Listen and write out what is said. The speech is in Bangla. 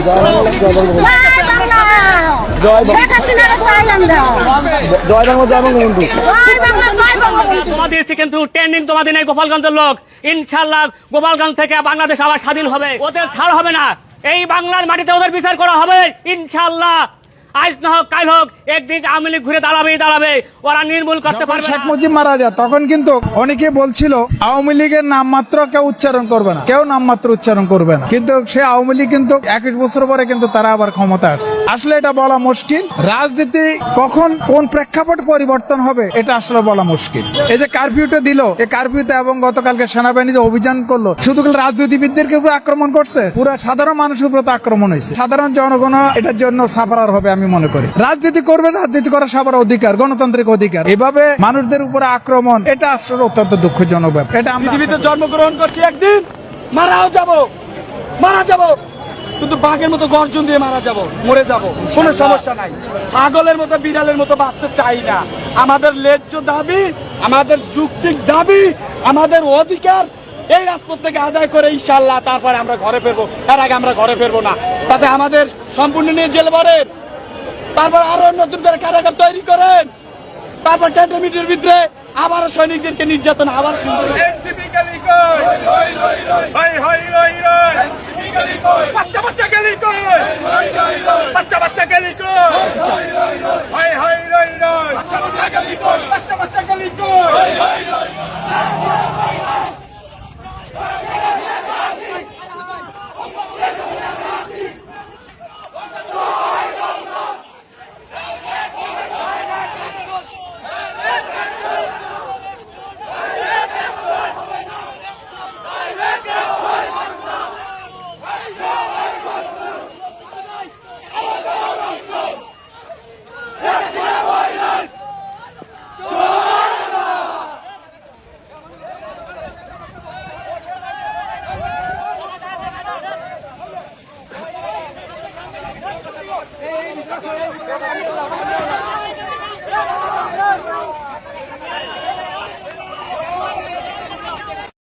জয় বাংলা। জয় তোমাদের গোপালগঞ্জের লোক ইনশাল্লাহ গোপালগঞ্জ থেকে বাংলাদেশ আবার স্বাধীন হবে ওদের ছাড় হবে না এই বাংলার মাটিতে ওদের বিচার করা হবে ইনশাল্লাহ আজ না হোক কাল হোক একদিন আওয়ামী লীগ ঘুরে দাঁড়াবেই দাঁড়াবে ওরা নির্মূল করতে পারবে শেখ মুজিব মারা যায় তখন কিন্তু অনেকে বলছিল আওয়ামী লীগের নাম মাত্র কেউ উচ্চারণ করবে না। কেউ নাম মাত্র উচ্চারণ করবে না। কিন্তু সে আওয়ামী লীগ কিন্তু একুশ বছর পরে কিন্তু তারা আবার ক্ষমতা আসছে। আসলে এটা বলা মুশকিল। রাজনীতি কখন কোন প্রেক্ষাপট পরিবর্তন হবে এটা আসলে বলা মুশকিল। এই যে কারফিউটা দিল এই কারফিউতে এবং গতকালকে সেনাবাহিনী যে অভিযান করল শুধু কি রাজনীতিবিদদেরকে উপর আক্রমণ করছে? পুরো সাধারণ মানুষের উপর আক্রমণ হয়েছে। সাধারণ জনগণ এটার জন্য সাফারার হবে আমি মনে করি। রাজনীতি করবে, রাজনীতি করা সবার অধিকার, গণতান্ত্রিক অধিকার। এভাবে মানুষদের উপরে আক্রমণ, এটা আসলে অত্যন্ত দুঃখজনক ব্যাপার। এটা পৃথিবীতে জন্মগ্রহণ করছি একদিন, মারাও যাব, মারা যাব। কিন্তু বাঘের মতো গর্জন দিয়ে মারা যাব, মরে যাব, কোনো সমস্যা নাই। ছাগলের মতো, বিড়ালের মতো বাঁচতে চাই না। আমাদের ন্যায্য দাবি, আমাদের যুক্তিক দাবি, আমাদের অধিকার, এই রাজপথ থেকে আদায় করে ইনশাল্লাহ তারপরে আমরা ঘরে ফেরবো। তার আগে আমরা ঘরে ফেরবো না। তাতে আমাদের সম্পূর্ণ নিয়ে জেলে ভরেন তারপর আরও নতুন করে কারাগার তৈরি করেন। তারপর টেন্টামিটির ভিতরে আবার সৈনিকদেরকে নির্যাতন, আবার। বাচ্চা বাচ্চা গেলি বাচ্চা বাচ্চা বাচ্চা বাচ্চা বাচ্চা বাচ্চা Thank you.